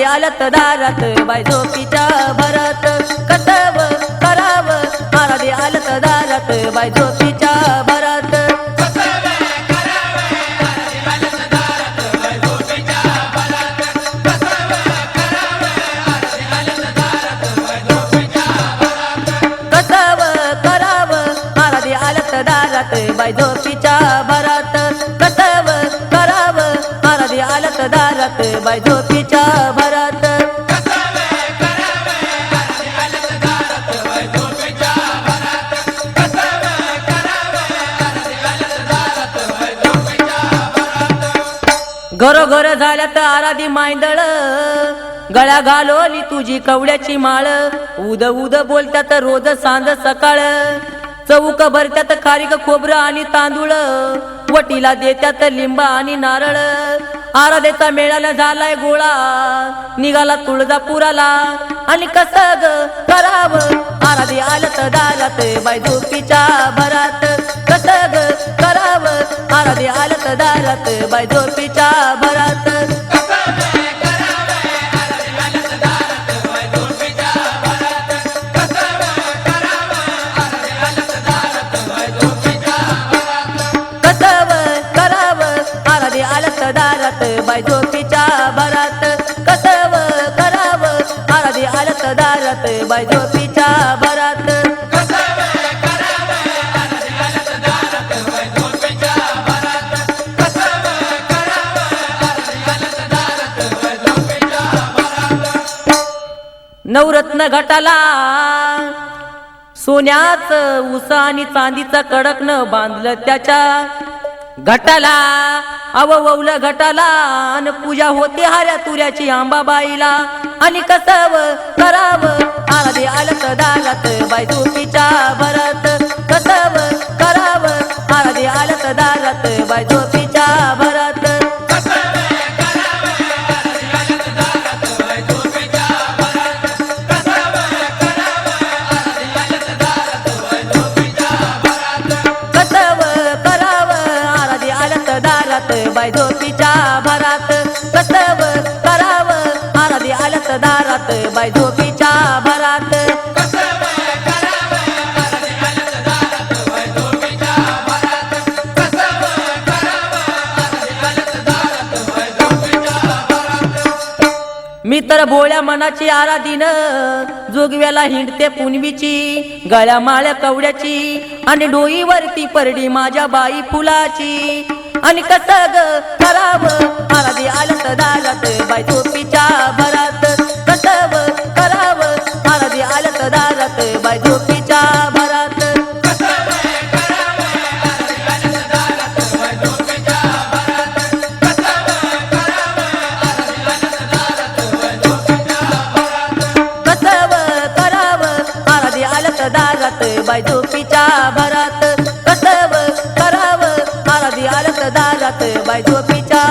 आलत दारात? बाय झोपीच्या भरात. कसव कराव? आराधी आलत दारात? बाय झोपीच्या भरात. कसाव कराव? आराधी आलत दारात? बाय झोपीच्या भरात. कसाव कराव? आराधी आलत दारात? बाय झोपीच्या घरोघर झाल्या तर आराधी मायंदळ गळ्या घालवली तुझी कवड्याची माळ. उद उद बोलत्यात रोज सांज सकाळ. चौक भरत्यात खारीक खोबरं आणि तांदूळ. वटीला देत्यात लिंबा आणि नारळ. आराधेचा मेळाला झालाय गोळा. निघाला तुळजापुराला. आणि कस ग कराव आराधे आलत दारात बायजोपीच्या भरात. कस ग कराव आराधी आलत दारात बायजो पिता भरात. कसव कराव आराधे आलत दारात बायजो पिता भरात. कसव कराव आराधी आलत दारात बायजो पिता भरात नवरत्न घटाला. सोन्याच उस आणि चांदीचं न बांधलं त्याच्या घटाला. अववल घटाला अन पूजा होते हाऱ्या तुऱ्याची आंबाबाईला. आणि कसव कराव आराधे आलत दारात बाय बाय झोपीच्या भरात कसव कराव आराधी आलत दारात. बाय झोपीच्या भरात मी तर भोळ्या मनाची आराधीन जोगव्याला हिंडते पुनवीची गळ्या माळ्या कवड्याची आणि डोईवरती परडी माझ्या बाई फुलाची. आणि कसं ग मला आराधी आलत दारात बाई রাতে বাইতো পিঠা